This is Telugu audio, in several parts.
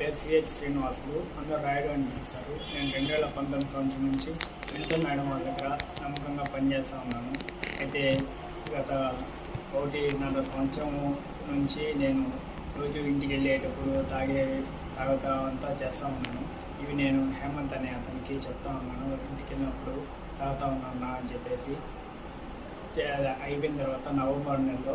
పేరు సిహెచ్ శ్రీనివాసులు. అందరూ రాయడం అని పిలుస్తారు నేను రెండు వేల పంతొమ్మిది సంవత్సరం నుంచి వినిత మేడం వాళ్ళ దగ్గర నమ్మకంగా పనిచేస్తూ ఉన్నాను. అయితే గత ఒకటిన్నర సంవత్సరం నుంచి నేను రోజు ఇంటికి వెళ్ళేటప్పుడు తాగే తాగుతా అంతా చేస్తూ ఉన్నాను. ఇవి నేను హేమంత్ అనే అతనికి చెప్తా ఉన్నాను. ఇంటికి వెళ్ళినప్పుడు తాగుతా ఉన్నాను అని చెప్పేసి. అయిపోయిన తర్వాత నవంబర్ నెలలో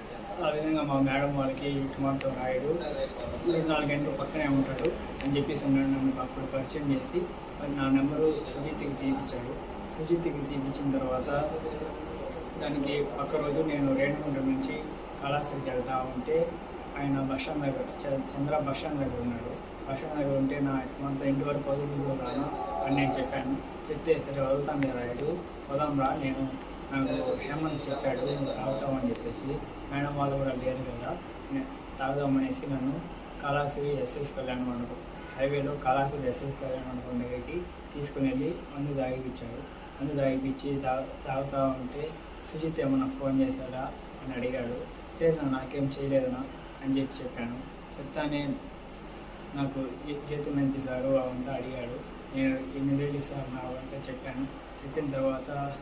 ఆ విధంగా మా మేడం వాళ్ళకి ఇటుమాతో రాయుడు ఇరవై నాలుగు గంటలు పక్కనే ఉంటాడు అని చెప్పేసి నన్ను నన్ను అప్పుడు పరిచయం చేసి మరి నా నెంబరు సుజిత్కి తీపించాడు సుజిత్కి తీపించిన తర్వాత దానికి పక్క రోజు నేను రేణుగుంట నుంచి కళాశాలకి వెళ్తా ఉంటే ఆయన బస్ స్టాండ్ దగ్గర చంద్ర బస్ స్టాండ్ దగ్గర ఉన్నాడు. బస్ స్టాండ్ దగ్గర ఉంటే నా మనతో ఇంటి వరకు వదులుతూ అని నేను చెప్పాను. చెప్తే సరే వదులుతాను రాయుడు వదాం రా నేను నాకు హేమంత్ చెప్పాడు నువ్వు తాగుతామని చెప్పేసి. మేడం వాళ్ళు కూడా లేరు కదా. తాగుదామనేసి నన్ను కళాశ్రీ ఎస్ఎస్ కళ్యాణ మండపం హైవేలో కళాశ్రీ ఎస్ఎస్ కళ్యాణ మండపం దగ్గరికి తీసుకుని వెళ్ళి మందు తాగిపించాడు మందు తాగిపించి తాగు తాగుతా ఉంటే సుజిత్ ఏమన్నా ఫోన్ చేశాడా? అని అడిగాడు. లేదు నాకేం చేయలేదనా అని చెప్పి చెప్పాను. చెప్తానే నాకు జీ- జీతం ఎంత అంతా అవంతా అడిగాడు. నేను ఎన్ని వేలు సార్ నా అవంతా చెప్పాను. చెప్పిన తర్వాత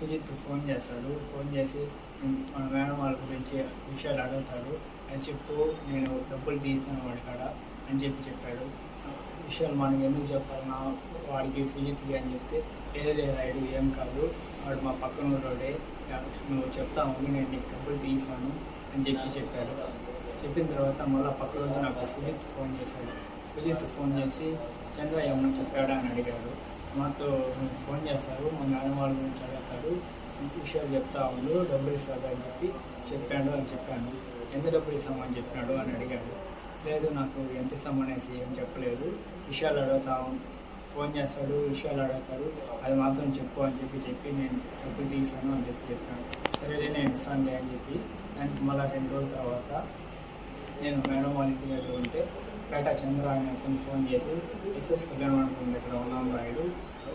సుజిత్ ఫోన్ చేస్తాడు. ఫోన్ చేసి మన మేడం వాళ్ళ గురించి విషయాలు అడుగుతాడు. అని చెప్పు నేను డబ్బులు తీసాను వాడి కాడ అని చెప్పి చెప్పాడు. విషయాలు మనం ఎందుకు చెప్పాలన్నా వాడికి సుజిత్కి అని చెప్తే లేదు లేదు ఏం కాదు. వాడు మా పక్కన ఊరోడే నువ్వు చెప్తా ఉండు నేను నీకు డబ్బులు తీసాను అని చెప్పి చెప్పాడు. చెప్పిన తర్వాత మళ్ళీ పక్క రోజు నాకు సుజిత్ ఫోన్ చేశాడు. సుజిత్ ఫోన్ చేసి చంద్ర ఏమన్నా చెప్పాడా? అని అడిగాడు. మాతో ఫోన్ చేస్తారు మా మేడం వాళ్ళ గురించి అడుగుతాడు విషయాలు చెప్తా ఉండు డబ్బులు ఇస్తాడు అని చెప్పి చెప్పాడు అని చెప్పాను. ఎంత డబ్బులు ఇస్తామని చెప్పినాడు అని అడిగాడు. లేదు నాకు ఎంత ఇస్తామనేసి ఏం చెప్పలేదు. విషయాలు అడుగుతా ఫోన్ చేస్తాడు విషయాలు అడుగుతాడు. అది మాత్రం చెప్పు అని చెప్పి చెప్పి నేను డబ్బులు తీసాను అని చెప్పి చెప్పాను. సరేలే నేను ఇస్తానులే అని చెప్పి దానికి మళ్ళీ రెండు రోజుల తర్వాత నేను మేడం వాళ్ళ ఇంటి దగ్గర ఉంటే పేట చంద్ర అని అతను ఫోన్ చేసి ఎస్ఎస్ కళ్యాణ్ మండపం దగ్గర ఉన్నాం రాయుడు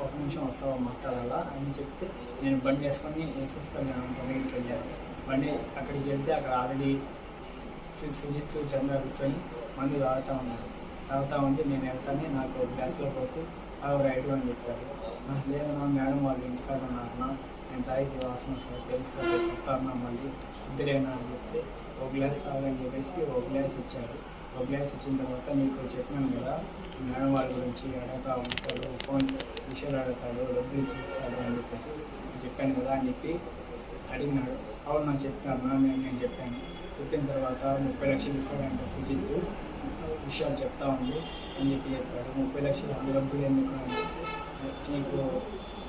ఒక నిమిషం వస్తావా మాట్లాడాలా? అని చెప్తే నేను బండి వేసుకొని ఎస్ఎస్ కళ్యాణ్ మండపం దగ్గరికి వెళ్ళాను. బండి అక్కడికి వెళ్తే అక్కడ ఆల్రెడీ సుజిత్ చంద్ర కూర్చొని మందు తాగుతూ ఉన్నారు. తాగుతూ ఉంటే నేను వెళ్తానే నాకు ఒక గ్లాస్లో పోసి అవి రైడు అని చెప్పారు. లేదు నా మేడం వాళ్ళు ఇంటికాడ ఉన్నారన్నా నేను తాగితే వాసన వస్తుంది తెలిసిపోతే చెప్తాను మళ్ళీ. ఇద్దరేనా? అని చెప్తే ఒక గ్లాస్ తాగని చెప్పేసి ఒక గ్లాస్ ఇచ్చారు. ఒక వచ్చిన ఇచ్చిన తర్వాత నీకు చెప్పినాను కదా మేడం వాళ్ళ గురించి అడగతా ఉంటాడు ఫోన్ విషయాలు అడుగుతాడు డబ్బులు ఇచ్చిస్తాడు అని చెప్పేసి చెప్పాను కదా అని చెప్పి అడిగినాడు. అవును నాకు చెప్పాను నేను నేను చెప్పాను. చెప్పిన తర్వాత ముప్పై లక్షలు ఇస్తాడంట సుజిత్ విషయాలు చెప్తా ఉంది అని చెప్పి చెప్పాడు. ముప్పై లక్షలు అంత డబ్బులు ఎందుకు అని నీకు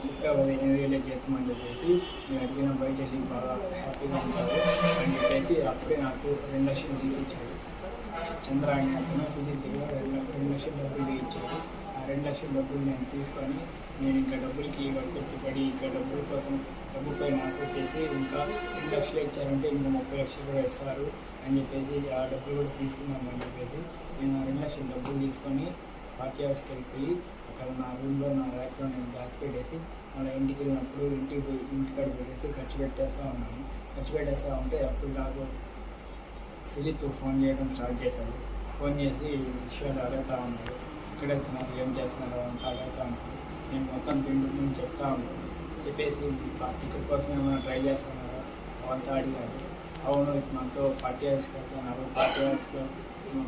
చెప్పావు కదా ఎనిమిది వేలే జీతం అని చెప్పేసి నేను అడిగిన బయట వెళ్ళి బాగా హ్యాపీగా ఉంటాడు అని చెప్పేసి అప్పుడే నాకు రెండు లక్షలు తీసి ఇచ్చాడు చంద్ర అతను సుజిత్ రెండు రెండు లక్షల డబ్బులు ఇచ్చాడు. ఆ రెండు లక్షల డబ్బులు నేను తీసుకొని నేను ఇంకా డబ్బులకి వడ్డెత్తి పడి ఇంకా డబ్బుల కోసం డబ్బు పైన ఆశ చేసి ఇంకా రెండు లక్షలు ఇచ్చారంటే ఇంకా ముప్పై లక్షలు కూడా ఇస్తారు అని చెప్పేసి ఆ డబ్బులు కూడా తీసుకున్నామని చెప్పేసి నేను ఆ రెండు లక్షల డబ్బులు తీసుకొని పార్టీ హౌస్కి వెళ్ళిపోయి అక్కడ నా రూమ్లో నా ర్యాక్లో నేను దాచి పెట్టేసి మళ్ళీ ఇంటికి వెళ్ళినప్పుడు ఇంటికి పోయి ఇంటికాడ పెట్టేసి ఖర్చు పెట్టేస్తూ ఉన్నాను. ఖర్చు పెట్టేస్తూ ఉంటే అప్పుడు నాకు సుజిత్ ఫోన్ చేయడం స్టార్ట్ చేశాడు ఫోన్ చేసి విషయాలు అడుగుతా ఉన్నాడు ఎక్కడ వెళ్తున్నారు ఏం చేస్తున్నారు అంతా అడుగుతా ఉన్నాడు నేను మొత్తం పిండి నుంచి చెప్తా ఉన్నాను చెప్పేసి టికెట్ కోసం ఏమైనా ట్రై చేస్తున్నారా? అవంతా అడిగాడు అవును మనతో పార్టీ హౌస్కి వెళ్తున్నారు పార్టీ హౌస్లో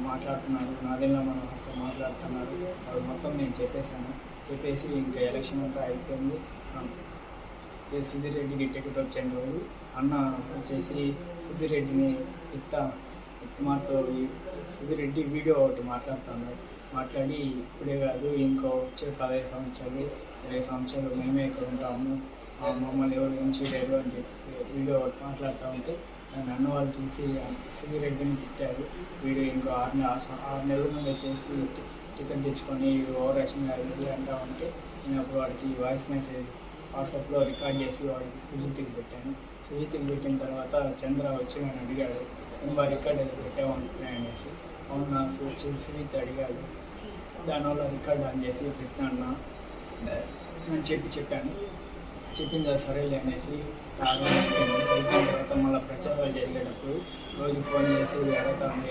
మాట్లాడుతున్నారు. నాదెల్లా మనం అక్కడ మాట్లాడుతున్నారు? అది మొత్తం నేను చెప్పేశాను. చెప్పేసి ఇంకా ఎలక్షన్ అంతా అయిపోయింది. ఏ సుధీర్ రెడ్డికి టికెట్ వచ్చిన రోజు అన్న వచ్చేసి సుధీర్ రెడ్డిని ఇత్త మాతో సుధీర్ రెడ్డి వీడియో ఒకటి మాట్లాడుతాను. మాట్లాడి ఇప్పుడే కాదు ఇంకో వచ్చే పదహైదు సంవత్సరాలు ఇరవై సంవత్సరాలు మేమే ఇక్కడ ఉంటాము. మమ్మల్ని ఎవరు ఏం చేయలేరు అని చెప్పి వీడియో ఒకటి మాట్లాడుతూ ఉంటే నన్ను అన్న వాళ్ళు చూసి సుధీర్ రెడ్డిని తిట్టారు. వీడు ఇంకో ఆరు నెల ఆరు నెలల ముందు వచ్చేసి టికెట్ తెచ్చుకొని ఓవర్ యాక్షన్ అది అంటా ఉంటే నేను అప్పుడు వాడికి వాయిస్ మెసేజ్ వాట్సాప్లో రికార్డ్ చేసి వాడికి సుజిత్కి పెట్టాను. సుజిత్కి పెట్టిన తర్వాత చంద్ర వచ్చి నన్ను అడిగాడు ఇంకా రికార్డ్ ఏదో పెట్టావు అనుకున్నాను అనేసి. అవునా వచ్చి సుజిత్ అడిగాడు. దానివల్ల రికార్డ్ ఆన్ చేసి పెట్టినా అని చెప్పి చెప్పాను. చెప్పింది సరేలే అనేసి అయిపోయిన తర్వాత మళ్ళీ ప్రచారాలు జరిగేటప్పుడు రోజు ఫోన్ చేసి అడగతాను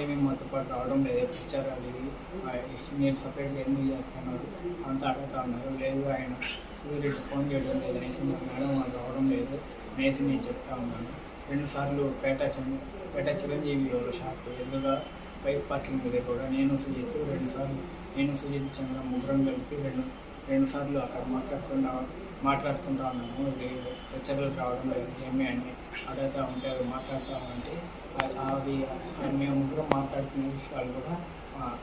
ఏమేమి మాతో పాటు రావడం లేదు ప్రచారాలు ఇవి నేను మీరు సపరేట్గా ఎందుకు చేస్తున్నారు అంతా అడుగుతా ఉన్నారు లేదు ఆయన సూర్యుడు ఫోన్ చేయడం లేదు అనేసి మా మేడం వాళ్ళు రావడం లేదు అనేసి నేను చెప్తా ఉన్నాను. రెండుసార్లు పేట చంద్ర పేట చిరంజీవి వాళ్ళ షాప్ ఎదురుగా బైక్ పార్కింగ్ దగ్గర కూడా. నేను సుజిత్ రెండుసార్లు నేను సుజిత్ చంద్ర ముగ్గురం కలిసి రెండు రెండు సార్లు అక్కడ మాట్లాడుకున్నాను మాట్లాడుకుంటా ఉన్నాము. హెచ్చరికలు రావడం లేదు ఏమి అని అడుగుతూ ఉంటే అవి మాట్లాడుతూ ఉంటే అవి మేము ముగ్గురు మాట్లాడుకునే విషయాలు కూడా మా-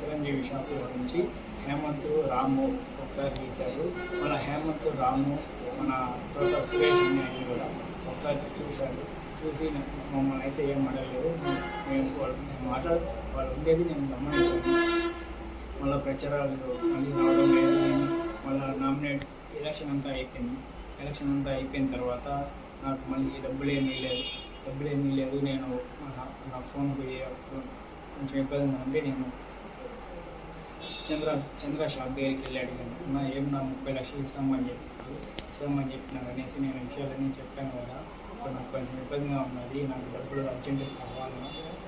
చిరంజీవి షాప్ గురించి హేమంత్ రాము ఒకసారి చూశారు మన హేమంత్ రాము మన తోట సురేష్ అన్ని కూడా ఒకసారి చూశారు. చూసి మమ్మల్ని అయితే ఏం అడగలేదు. మేము వాళ్ళు మేము మాట్లాడు వాళ్ళు ఉండేది నేను గమనించాను. మళ్ళీ ప్రచారాలు మళ్ళీ రావడం లేదు. వాళ్ళ మళ్ళీ నామినేట్ ఎలక్షన్ అంతా అయిపోయింది. ఎలక్షన్ అంతా అయిపోయిన తర్వాత నాకు మళ్ళీ డబ్బులు ఏమీ లేదు డబ్బులు ఏమీ లేదు నేను నా- ఫోన్ అప్పుడు కొంచెం ఇబ్బందిగా ఉండి నేను చంద్ర చంద్ర షాప్ దగ్గరికి వెళ్ళి అడిగాను. నా ఏం నా ముప్పై లక్షలు ఇస్తామని చెప్పారు ఇస్తామని చెప్పినా అనేసి నేను విషయాలన్నీ చెప్పాను కదా. ఇప్పుడు నాకు కొంచెం ఇబ్బందిగా ఉన్నది నాకు డబ్బులు అర్జెంటుగా కావాలి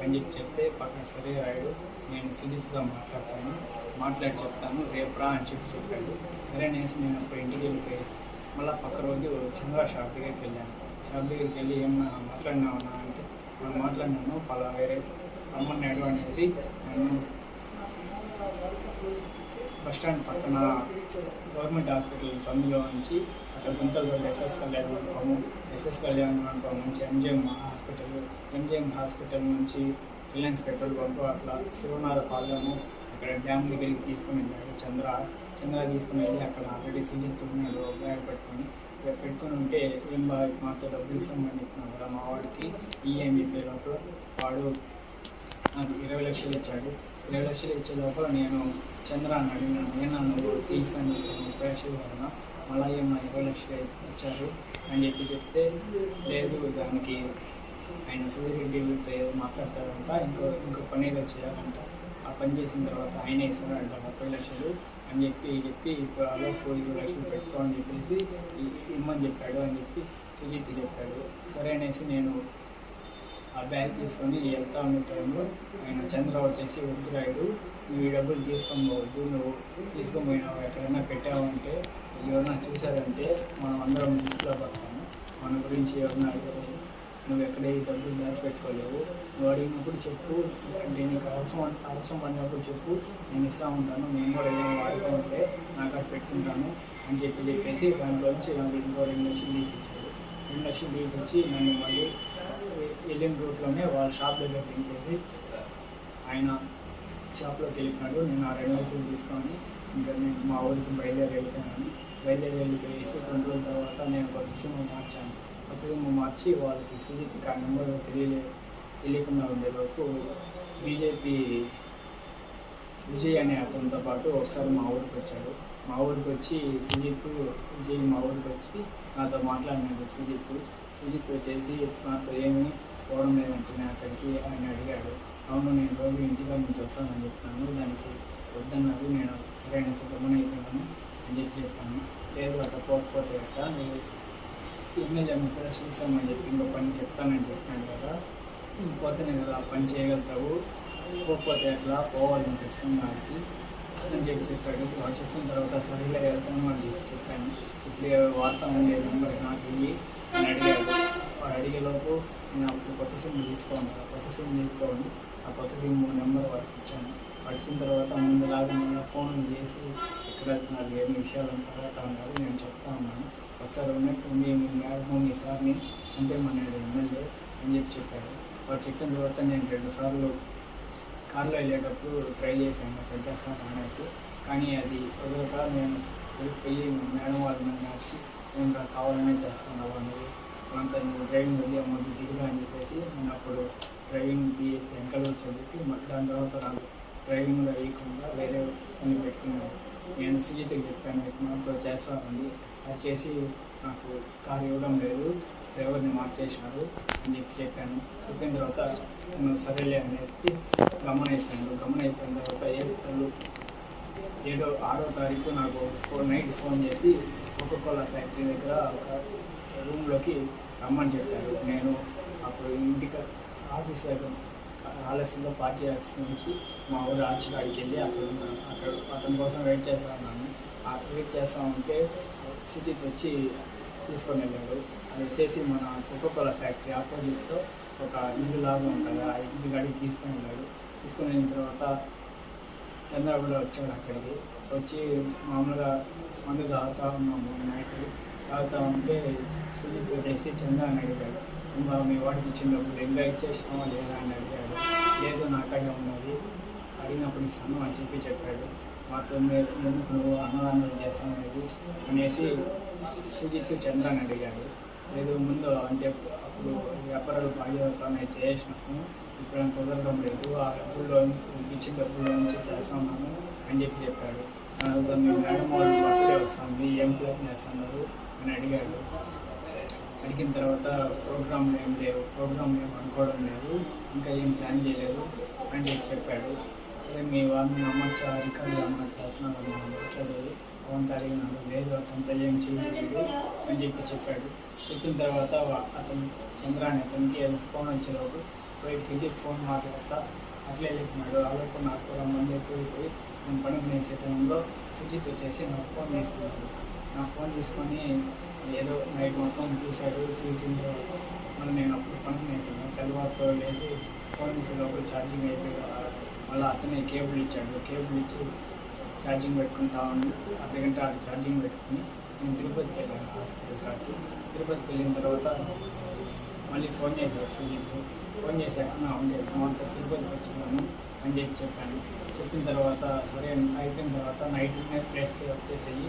అని చెప్పి చెప్తే పక్కన సరే రాయుడు నేను సుజిత్తో మాట్లాడతాను మాట్లాడి చెప్తాను రేపు రా అని చెప్పి చెప్పాడు. సరే అనేసి నేను అప్పుడు ఇంటికి వెళ్ళిపోయేసి మళ్ళీ పక్క రోజు చంద్ర షాప్ దగ్గరికి వెళ్ళాను. షాప్ దగ్గరికి వెళ్ళి ఏమన్నా మాట్లాడినావునా అంటే మనం మాట్లాడినాను పలా వేరే రమ్మన్నాడు అనేసి నన్ను బస్ స్టాండ్ పక్కన గవర్నమెంట్ హాస్పిటల్ సందులో నుంచి అక్కడ గుంతలు ఎస్ఎస్ కళ్యాణ మండపము ఎస్ఎస్ కళ్యాణ మండపం నుంచి ఎంజిఎం హాస్పిటల్ ఎంజిఎం హాస్పిటల్ నుంచి రిలయన్స్ పెట్రోల్ పంపు అట్లా శివనాథ పాలెము అక్కడ డ్యామ్ దగ్గరికి తీసుకుని వెళ్ళాడు చంద్ర. చంద్ర తీసుకుని వెళ్ళి అక్కడ ఆల్రెడీ సుజిత్ ఉన్నాడు బ్యాగ్ పెట్టుకొని. పెట్టుకుని ఉంటే ఏం బాగా మాతో డబ్బులు ఇస్తామని చెప్పినాను కదా మా వాడికి ఈఎంఈ లోపల వాడు నాకు ఇరవై లక్షలు ఇచ్చాడు. ఇరవై లక్షలు ఇచ్చే లోపల నేను చంద్ర అని అడిగినాను నేను నువ్వు తీసాను ముప్పై వలన మళ్ళీ మా ఇరవై లక్షలు అయితే ఇచ్చారు? అని చెప్పి చెప్తే లేదు దానికి ఆయన సూర్యరెడ్డితో ఏదో మాట్లాడతాడంట ఇంకో ఇంకో పని ఏదో చేయాలంట. ఆ పని చేసిన తర్వాత ఆయన వేసాడంట ముప్పై లక్షలు. అని చెప్పి చెప్పి ఇప్పుడు అలా ఇరవై లక్షలు పెట్టుకో అని చెప్పేసి ఇమ్మని చెప్పాడు అని చెప్పి సుజిత్ చెప్పాడు. సరే అనేసి నేను ఆ బ్యాగ్ తీసుకొని వెళ్తా ఉన్న టైంలో ఆయన చంద్ర వచ్చేసి వద్దురాయుడు నువ్వు ఈ డబ్బులు తీసుకొని పోవద్దు నువ్వు తీసుకొని పోయినావు? ఎక్కడైనా పెట్టావంటే ఎవరైనా చూసారంటే మనం అందరం లిస్టులో పడతాము మన గురించి ఎవరైనా అడిగితే నువ్వు ఎక్కడ ఈ డబ్బులు దాచిపెట్టుకోలేవు? నువ్వు అడిగినప్పుడు చెప్పు. అంటే నీకు అవసరం అవసరం పడినప్పుడు చెప్పు. నేను ఇస్తా ఉంటాను. నేను కూడా నేను వాడుతూ ఉంటే నాకు అది పెట్టుకుంటాను. అని చెప్పి చెప్పేసి దాంట్లోంచి నాకు ఇంకో రెండు లక్షలు తీసి ఇచ్చాడు. రెండు లక్షలు తీసి ఇచ్చి నన్ను మళ్ళీ వెళ్ళిన రూట్లోనే వాళ్ళ షాప్ దగ్గర దింపేసి ఆయన షాప్లోకి వెళ్ళినాడు నేను ఆ రెండు లక్షలు తీసుకొని ఇంకా నేను మా ఊరికి బయలుదేరి వెళ్ళిపోయాను. బయలుదేరి వెళ్ళిపోయేసి కొన్ని రోజుల తర్వాత నేను కొత్త సిమ్ మార్చాను. కొత్త సిమ్ మార్చి వాళ్ళకి సుజిత్కి ఆ నెంబర్ తెలియలే తెలియకుండా ఉండేలోపు బీజేపీ విజయ్ అనే అతనితో పాటు ఒకసారి మా ఊరికి వచ్చాడు. మా ఊరికి వచ్చి సుజిత్ విజయ్ మా ఊరికి వచ్చి నాతో మాట్లాడినాడు సుజిత్. సుజిత్ వచ్చేసి నాతో ఏమి పోవడం లేదంటే నేను అక్కడికి ఆయన అడిగాడు. అవును నేను రోజు ఇంటిలో నుంచి వస్తానని చెప్పాను. దానికి వద్దన్నారు నేను సరైన శుభ్రమని అయిపోయాను అని చెప్పి చెప్పాను. లేదు అట్లా పోకపోతే అట్ట నేను ఎమ్మెల్యే ముప్పై లక్షలు ఇస్తామని చెప్పి ఇంకో పని చెప్తానని చెప్పాను కదా. నువ్వు పోతేనే కదా ఆ పని చేయగలుగుతావు. పోకపోతే అట్లా పోవాలి ఖచ్చితంగా ఆడికి అని చెప్పి చెప్పాడు. వాడు చెప్పిన తర్వాత సరిగ్గా వెళ్తాను అని చెప్పి చెప్పాను. ఇప్పుడు వార్త ఉండే నెంబర్ నాకు వెళ్ళి అని అడిగాడు. అడిగేలోపు నేను అప్పుడు కొత్త సిమ్ తీసుకోండి ఆ కొత్త సిమ్ తీసుకోండి. ఆ కొత్త సిమ్ నెంబర్ వాడికి ఇచ్చాను వచ్చిన తర్వాత ముందులాగా మళ్ళీ ఫోన్ చేసి ఎక్కడ నాకు ఏమి విషయాలు తర్వాత అన్నారు నేను చెప్తా ఉన్నాను. ఒకసారి ఉన్నట్టు మీ మీ మేడం మీ సార్ని చంపేమన్నాడు ఎమ్మెల్యే అని చెప్పి చెప్పాడు. వాడు చెప్పిన తర్వాత నేను రెండు సార్లు కార్లో వెళ్ళేటప్పుడు ట్రై చేశాను. చంపేస్తాను అనేసి. కానీ అది వదలక నేను వెళ్ళిపోయి మేడం వాళ్ళు నన్ను నడిచి నేను కావాలనే చేస్తాను నువ్వు? అంతా డ్రైవింగ్ వెళ్ళి ముందు దిగుదా అని చెప్పేసి నేను అప్పుడు డ్రైవింగ్ తీసి వెనకాల మళ్ళీ దాని తర్వాత నాకు డ్రైవింగ్ వేయకుండా వేరే పని పెట్టుకున్నాను. నేను సుజిత్కి చెప్పాను ఇటు చేస్తామండి. చేస్తానండి అది చేసి నాకు కారు ఇవ్వడం లేదు డ్రైవర్ని మార్చేసినారు అని చెప్పి చెప్పాను. చెప్పిన తర్వాత తను సరేలే అనేసి గమన అయిపోయాను గమన అయిపోయిన తర్వాత ఏప్రిల్ ఏడో ఆరో తారీఖు నాకు ఫోర్ నైట్ ఫోన్ చేసి కోకోకోలా ఫ్యాక్టరీ దగ్గర ఒక రూమ్లోకి రమ్మని చెప్పారు. నేను అప్పుడు ఇంటికి ఆఫీస్ దగ్గర ఆలస్యంలో పార్టీ ఆఫీస్ నుంచి మా ఊరు ఆర్చికాడికి వెళ్ళి అక్కడ అక్కడ అతని కోసం వెయిట్ చేస్తా ఉన్నాను. ఆ వెయిట్ చేస్తా ఉంటే సిటీకి వచ్చి తీసుకొని వెళ్ళాడు అది వచ్చేసి మన కోకోకోలా ఫ్యాక్టరీ ఆపోజిట్లో ఒక ఇల్లు లాగా ఉంటుంది. ఆ ఇంటి గాడికి తీసుకొని వెళ్ళాడు తీసుకొని వెళ్ళిన తర్వాత చంద్రబాబు వచ్చాడు అక్కడికి. వచ్చి మామూలుగా మందు తాగుతూ ఉన్నాము నైట్. తాగుతా ఉంటే సుజిత్ చేసి చంద్ర అని అడిగాడు. ఇంకా మీ వాడికి ఇచ్చినప్పుడు డబ్బులు ఇంకా ఇచ్చేసినావా లేదా అని అడిగాడు. లేదు నాకాడే ఉన్నది. అడిగినప్పుడు ఇస్తాను అని చెప్పి చెప్పాడు. మాతో మీరు ఎందుకు నువ్వు అన్నదానం చేస్తామనేది అనేసి సుజిత్ చంద్ర అని అడిగాడు. లేదు ముందు అంటే అప్పుడు వ్యాపారాలు బాధ్యతనే చేసినప్పుడు ఇప్పుడు కుదరడం లేదు. ఆ డబ్బుల్లో ఇచ్చిన డబ్బుల్లో నుంచి చేస్తామన్నాను అని చెప్పి చెప్పాడు. మీ మేడం వాళ్ళు బర్త్డే వస్తుంది. ఏం ప్లాన్ చేస్తున్నారు? అని అడిగాడు. అడిగిన తర్వాత ప్రోగ్రామ్ ఏం లేవు ప్రోగ్రామ్ ఏం అనుకోవడం లేదు ఇంకా ఏం ప్లాన్ చేయలేదు అని చెప్పి చెప్పాడు. సరే మీ వాళ్ళని అమ్మచ్చా రికార్డు అమ్మచ్చా చేస్తున్నారు మనం మాట్లాడలేదు అవంతా అడిగినాడు లేదు అతనితో ఏం చేయలేదు అని చెప్పి చెప్పాడు. చెప్పిన తర్వాత అతను చంద్ర అనే అతనికి ఫోన్ వచ్చేటప్పుడు బయటికి వెళ్ళి ఫోన్ మాట్లాడతా అట్లే చెప్పినాడు అలాగే నాకు కూడా మంది పోయి నేను పని చేసే టైంలో సుజిత్ వచ్చేసి నాకు ఫోన్ తీసుకున్నాడు. నా ఫోన్ తీసుకొని ఏదో నైట్ మొత్తం చూశాడు చూసిన తర్వాత మళ్ళీ నేను అప్పుడు పని వేసాను తర్వాత లేచి ఫోన్ తీసేటప్పుడు ఛార్జింగ్ అయిపోయి మళ్ళీ అతనే కేబుల్ ఇచ్చాడు. కేబుల్ ఇచ్చి ఛార్జింగ్ పెట్టుకుంటా ఉండి అర్ధగంట అది ఛార్జింగ్ పెట్టుకుని నేను తిరుపతికి వెళ్ళాను హాస్పిటల్ కాడికి. తిరుపతికి వెళ్ళిన తర్వాత మళ్ళీ ఫోన్ చేశాడు సుజిత్ ఫోన్ చేశాక నా ఉండే అంతా తిరుపతికి వచ్చినాను అని చెప్పి చెప్పాను. చెప్పిన తర్వాత సరే అయిపోయిన తర్వాత నైట్ ప్లేస్కి వచ్చేసేయి.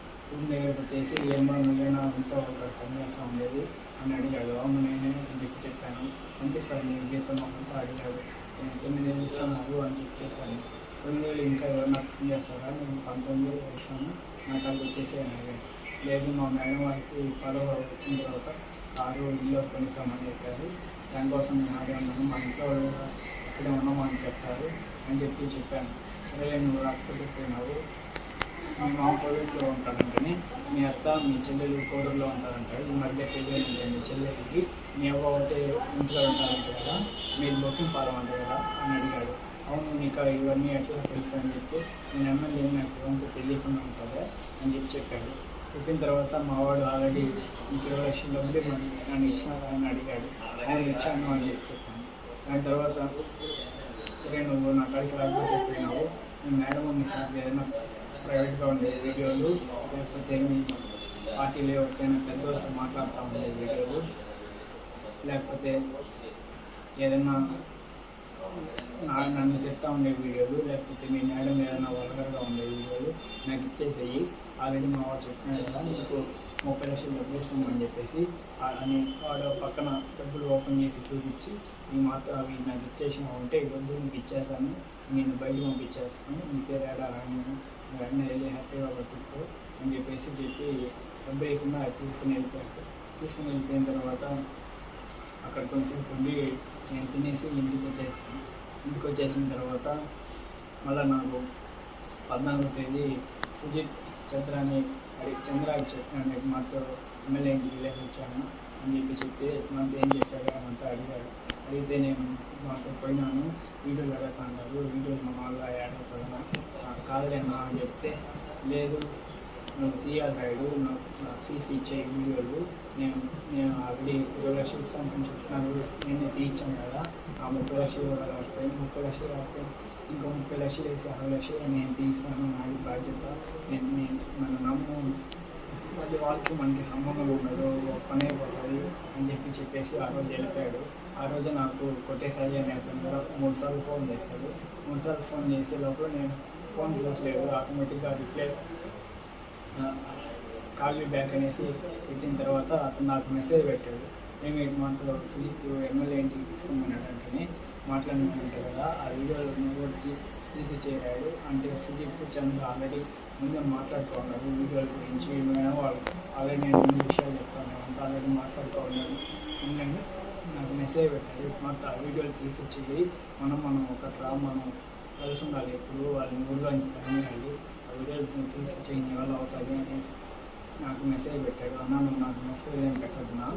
రూమ్ దగ్గరికి వచ్చేసి ఏమో అంతా ఒక కన్యాసం లేదు అని అడిగాడు. అవును నేనే అని చెప్పి చెప్పాను? అంతే సార్ నేను జీతం అంతా అడిగాడు. నేను తొమ్మిది వేలు ఇస్తున్నారు అని చెప్పి చెప్పాను తొమ్మిది వేలు ఇంకా ఎవరైనా పని చేస్తారా? నేను పంతొమ్మిది వేలు ఇస్తాను. నాకు అది వచ్చేసి అని అడిగాడు. లేదు మా మేడం వారికి పదవ వచ్చిన తర్వాత కారు ఇల్లు కొనిస్తామని చెప్పారు. దానికోసం నేను ఆడే ఉన్నాను. మా ఇంట్లో ఇక్కడే ఉన్నామని చెప్తారు అని చెప్పి చెప్పాను. సరే నువ్వు రాకపోతే పోయినావు. మా మామ కోవిడ్లో ఉంటాడంటని మీ అత్త మీ చెల్లెలు కోడూరులో ఉంటారంట ఈ మధ్య పెళ్ళి మీ చెల్లెలకి మీ అవ్వ ఒకటే ఇంట్లో ఉంటారంట కదా మీరు బొక్కింగ్ పాలం అంట కదా అని అడిగాడు. అవును నీకు ఇవన్నీ ఎట్లా తెలుసు అని చెప్తే నేను ఎమ్మెల్యే నాకు ఇవంతా తెలియకుండా ఉంటుందా అని చెప్పి చెప్పాడు. చెప్పిన తర్వాత మావాడు ఆల్రెడీ ఇంక ఇరవై లక్షల డబ్బులు నన్ను ఇచ్చిన అని అడిగాడు. నేను ఇచ్చాను అని చెప్పి చెప్పాను. దాని తర్వాత సరే నువ్వు నా కాడికి రాకపోతే చెప్పినావు. మీ మేడం మీ సార్ ఏదైనా ప్రైవేట్గా ఉండే వీడియోలు లేకపోతే ఏమి పార్టీలు ఎవరికైనా పెద్దవాళ్ళతో మాట్లాడుతూ ఉండే వీడియోలు లేకపోతే ఏదైనా నాకు నన్ను చెప్తా ఉండే వీడియోలు లేకపోతే మీ మేడం ఏదైనా వల్గర్గా ఉండే వీడియోలు నాకు ఇచ్చేసేయి. ఆల్రెడీ మా వాడు చెప్పినాడు కదా మీకు ముప్పై లక్షలు డబ్బులు ఇస్తామని చెప్పేసి ఆ- అని వాడు పక్కన డబ్బులు ఓపెన్ చేసి చూపించి ఈ మాత్రం అవి నాకు ఇచ్చేసినా ఉంటే ఈ డబ్బులు నీకు ఇచ్చేసాను నేను బయటకు పంపించేస్తాను నీ పేరు ఏడా రాని వెంటనే వెళ్ళి హ్యాపీగా బతుకు అని చెప్పేసి చెప్పి డబ్బు లేకుండా తీసుకుని వెళ్ళిపోయాడు. తీసుకుని వెళ్ళిపోయిన తర్వాత అక్కడ కొంచెం ఉండి నేను తినేసి ఇంటికి వచ్చేసాను. ఇంటికి వచ్చేసిన తర్వాత మళ్ళీ నాకు పద్నాలుగో తేదీ సుజిత్ చంద్రాని అని చంద్ర అనే మాతో ఎమ్మెల్యే ఇంటికి వెళ్ళేసి వచ్చాను అని చెప్పి చెప్తే మాతో ఏం చెప్పాడు అని అంతా అడిగాడు. అడిగితే నేను మాతో పోయినాను వీడియోలు అడుగుతున్నారు వీడియోలు మా వాళ్ళ యాడ్ అవుతుందా నాకు కాదులేమ్మా అని చెప్తే లేదు నువ్వు తీయాలి రాయుడు నాకు నాకు తీసి ఇచ్చే వీడియోలు నేను నేను ఆల్రెడీ ఇరవై లక్షలు ఇస్తాను అని చెప్తున్నాను నేనే తీయించాను కదా ఆ ముప్పై లక్షలు రాకపోయింది ముప్పై లక్షలు రాకపోయింది ఇంకో ముప్పై లక్షలు వేసి అరవై లక్షలు నేను తీస్తాను నాది బాధ్యత నేను నేను నన్ను నమ్ము మళ్ళీ వాళ్ళకి మనకి సంబంధం ఉండదు పని అయిపోతుంది అని చెప్పి చెప్పేసి ఆ రోజు వెళ్ళిపోయాడు. ఆ రోజు నాకు కొట్టేసారి అని అతను కూడా మూడు సార్లు ఫోన్ చేశాడు. మూడు సార్లు ఫోన్ చేసే లోపల నేను ఫోన్ చూడలేదు ఆటోమేటిక్గా రిప్లై కాల్ బ్యాక్ అనేసి పెట్టిన తర్వాత అతను నాకు మెసేజ్ పెట్టాడు. మేము ఎయిట్ మాటలో సుజిత్ ఎమ్మెల్యే ఇంటికి తీసుకున్నాడు అంటే మాట్లాడినంటే కదా. ఆ వీడియోలో నువ్వు తీసి చేరాడు అంటే సుజిత్ చంద్ర ఆల్రెడీ ముందే మాట్లాడుకోన్నారు వీడియోల గురించి ఏమైనా వాళ్ళు ఆల్రెడీ నేను ముందు విషయాలు చెప్తాను. అంతా ఆల్రెడీ మాట్లాడుకోన్నాను ఎందుకంటే నాకు మెసేజ్ పెట్టారు. మొత్తం ఆ వీడియోలు తీసి చేయి మనం మనం ఒక డ్రా మనం కలిసి ఉండాలి. ఎప్పుడు వాళ్ళని ఊళ్ళోంచి తరమేయాలి. ఆ వీడియోలు తీసి చేయి వల్ల అవుతుంది అనేసి నాకు మెసేజ్ పెట్టాడు. అన్న నువ్వు నాకు మెసేజ్ ఏం పెట్టద్దు నా.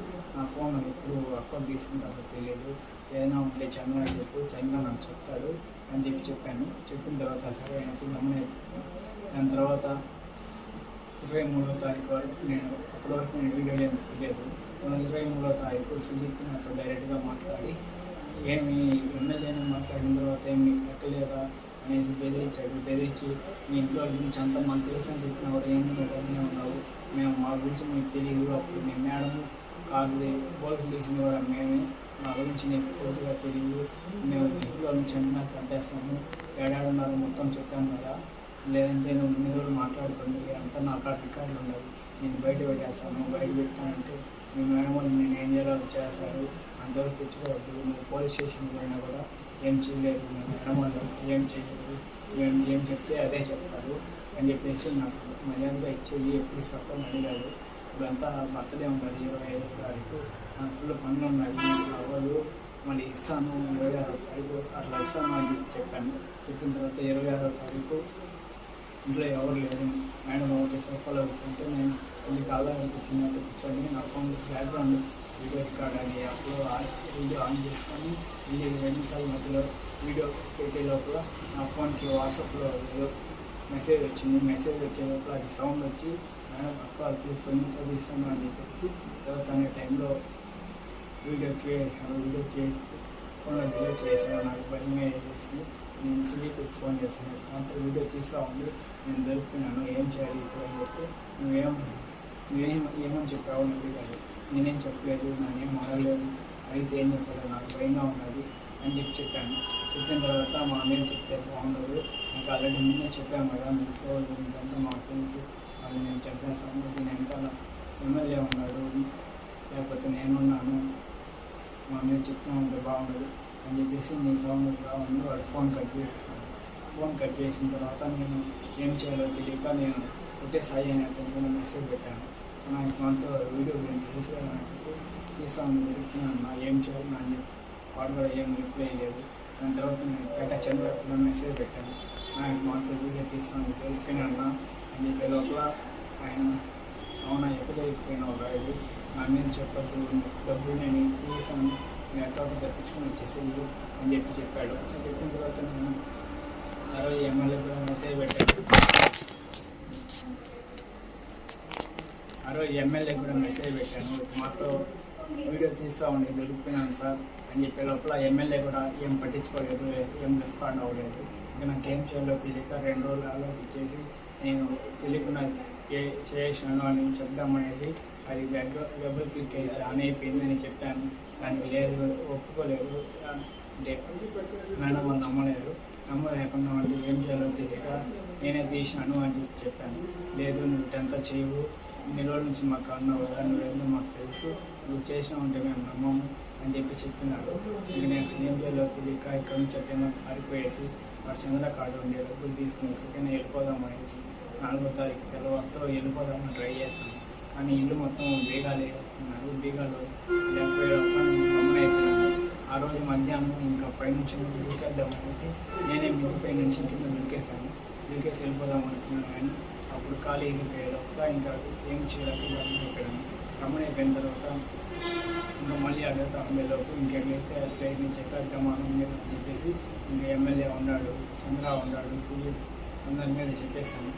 ఫోన్ ఎప్పుడు అకౌంట్ తీసుకుంటారో తెలియదు. ఏదైనా ఉంటే చంద్ర అని చెప్పు. చంద్ర నాకు చెప్తాడు. అని చెప్పి చెప్పాను. చెప్పిన తర్వాత సరే అనేసి గమని దాని తర్వాత ఇరవై మూడో తారీఖు వరకు నేను అప్పటి వరకు నేను వీడియోలు ఏం తెలియదు ఇరవై మూడో తారీఖు సుజిత్ నాతో డైరెక్ట్గా మాట్లాడి ఏమి ఎమ్మెల్యేని మాట్లాడిన తర్వాత ఏమి ఎక్కలేదా అనేసి బెదిరించాడు. బెదిరించి మీ ఇంట్లో గురించి అంతా మాకు తెలుసు అని చెప్పిన వారు ఏంది నువ్వు ఉన్నావు? మేము మా గురించి మీకు తెలియదు అప్పుడు మీ మేడం కారు పోలీసులు తీసింది కూడా మేమే. మా గురించి నేను పూర్తిగా తెలియదు మేము ఇంట్లో నుంచి నాకు కట్టేస్తాము ఏడాడున్నారు మొత్తం చెప్పాను కదా. లేదంటే నువ్వు ఇన్ని రోజులు మాట్లాడుతుంది అంతా నా కాడ రికార్డులు ఉండవు. నేను బయట పెట్టేస్తాను బయట పెట్టానంటే మీ మేడం వాళ్ళు నేను ఏం చేయాలో అది చేస్తారు. అంతవరకు తెచ్చుకోవద్దు నువ్వు పోలీస్ స్టేషన్ పోయినా కూడా ఏం చేయలేదు. మీ మేడం వాళ్ళు ఏం చేయలేదు. మేము ఏం చెప్తే అదే చెప్తారు అని చెప్పేసి నాకు మర్యాదగా ఇచ్చేది ఎప్పుడు సపోర్ట్ అడిగారు ఇప్పుడంతా బర్త్డే ఉన్నది ఇరవై ఐదో తారీఖు. నాకు ఫుల్ పనులు ఉన్నాయి. అవ్వదు మళ్ళీ ఇస్తాను ఇరవై ఆరో తారీఖు. అట్లా ఇస్తాను అని చెప్పాను. చెప్పిన తర్వాత ఇరవై ఆరో తారీఖు ఇంట్లో ఎవరు లేరు. మేడం ఒకటి సోఫాలో కూర్చుంటే నేను కొన్ని కాలానికి కూర్చున్నట్టు కూర్చొని నా ఫోన్ బ్యాక్గ్రౌండ్ వీడియో రికార్డ్ అని అప్పుడు వీడియో ఆన్ చేసుకొని వీడియో రెండు మధ్యలో వీడియో పెట్టే లోపల నా ఫోన్కి వాట్సాప్లో మెసేజ్ వచ్చింది. మెసేజ్ వచ్చే లోపల అది సౌండ్ వచ్చి చాలా అక్క తీసుకొని చదివిస్తాను అని చెప్పి తర్వాత అనే టైంలో వీడియో చేసాను వీడియో చేసి ఫోన్లో వీడియో చేశాను నాకు భయమే చేసింది నేను సునీత్కి ఫోన్ చేశాను. అంత వీడియో తీస్తా ఉంది నేను దొరుకుతున్నాను ఏం చేయాలి ఇప్పుడు అని చెప్తే నువ్వేం నువ్వేం ఏమని చెప్పావు నువ్వు అడిగాడు నేనేం చెప్పలేదు నానేం మారలేదు అయితే ఏం చెప్పలేదు నాకు భయంగా ఉన్నది అని చెప్పి చెప్పాను. చెప్పిన తర్వాత మా అన్నయ్య చెప్తే బాగుండదు. నాకు ఆల్రెడీ ముందే చెప్పాను కదా మీకు ఇదంతా మాకు తెలుసు. అది నేను చెప్పేస్తాను దీని వెనకాల ఎమ్మెల్యే ఉన్నాడు. లేకపోతే నేనున్నాను. మా మీద చెప్తా ఉంటే బాగుండదు అని చెప్పేసి నేను సౌండ్ రావాలని వాడు ఫోన్ కట్ చేసాను ఫోన్ కట్ చేసిన తర్వాత నేను ఏం చేయాలో తెలియక నేను ఒకటే సాయి అనే అతను మెసేజ్ పెట్టాను. నాకు మనతో వీడియో గురించి తెలుసు కదా నాకు? తీసాను దొరికినా ఏం చేయాలి నా అని చెప్పి వాడు కూడా ఏం రిప్లై లేదు. దాని తర్వాత నేను పేట చంద్ర మెసేజ్ పెట్టాను. నాకు మాతో వీడియో తీసాను దొరికినా చెప్పే లోపల ఆయన అవునా ఎక్కడ అయిపోయినావు రాయుడు నా మీద చెప్పద్దు డబ్బులు నేను తీసాను నేను తప్పించుకుని తెప్పించుకొని అని చెప్పి చెప్పాడు. అని చెప్పిన తర్వాత నేను ఆ రోజు ఎమ్మెల్యే కూడా మెసేజ్ పెట్టాడు. ఆ రోజు ఎమ్మెల్యే కూడా మెసేజ్ పెట్టాను. మాతో వీడియో తీస్తా ఉండి దొరికిపోయినాను సార్ అని చెప్పే లోపల ఎమ్మెల్యే కూడా ఏం పట్టించుకోలేదు ఏం రెస్పాండ్ అవ్వలేదు. ఇంకా నాకు ఏం చేయాలో తెలియక రెండు రోజులు ఆలోచించేసి నేను తెలియకుండా చే చేసినాను అని చెప్దామనేసి అది వెబ్ వెబ్ క్లిక్ అయితే ఆన్ అయిపోయిందని చెప్పాను. దానికి లేదు ఒప్పుకోలేదు. అంటే మేడం వాళ్ళు నమ్మలేదు. నమ్మలేకుండా వాళ్ళు ఏం చేయాలో తెలియక నేనే తీసినాను అని చెప్పాను. లేదు నువ్వు టెన్త్ చేయవు. ఇన్ని రోజుల నుంచి మాకు అన్నావు కదా నువ్వేందో మాకు తెలుసు. నువ్వు చేసినావు అంటే మేము నమ్మము. అని చెప్పి చెప్పినాడు నేను ఏం చేయాలో తెలియక ఇక్కడ నుంచి ఎక్కడైనా పారిపోయేసి వాడు చంద్ర కార్డు ఉండే డబ్బులు తీసుకుని ఎక్కడికైనా వెళ్ళిపోదాం అనేసి నాలుగో తారీఖు తెల్లవారితో వెళ్ళిపోదామని ట్రై చేశాను. కానీ ఇల్లు మొత్తం బీగాలే వేస్తున్నారు బీగాలు లేకపోయేటప్పుడు నేను ఆ రోజు మధ్యాహ్నం ఇంకా పైనుంచి దూకేద్దాం అనేసి నేనే మిద్దిపై నుంచి కింద దూకేశాను. దూకేసి వెళ్ళిపోదాం అనుకున్నాను కానీ అప్పుడు ఖాళీ ఎగిపోయే ఇంకా ఏం చేయాలి రమ్మని అయిపోయిన తర్వాత ఇంకా మళ్ళీ అడుగుతా లోపు ఇంకెక్కడైతే ట్రైన్ నుంచి మీద అని చెప్పేసి ఇంకా ఎమ్మెల్యే ఉన్నాడు చంద్ర ఉన్నాడు సూర్య అందరి మీద చెప్పేశాను.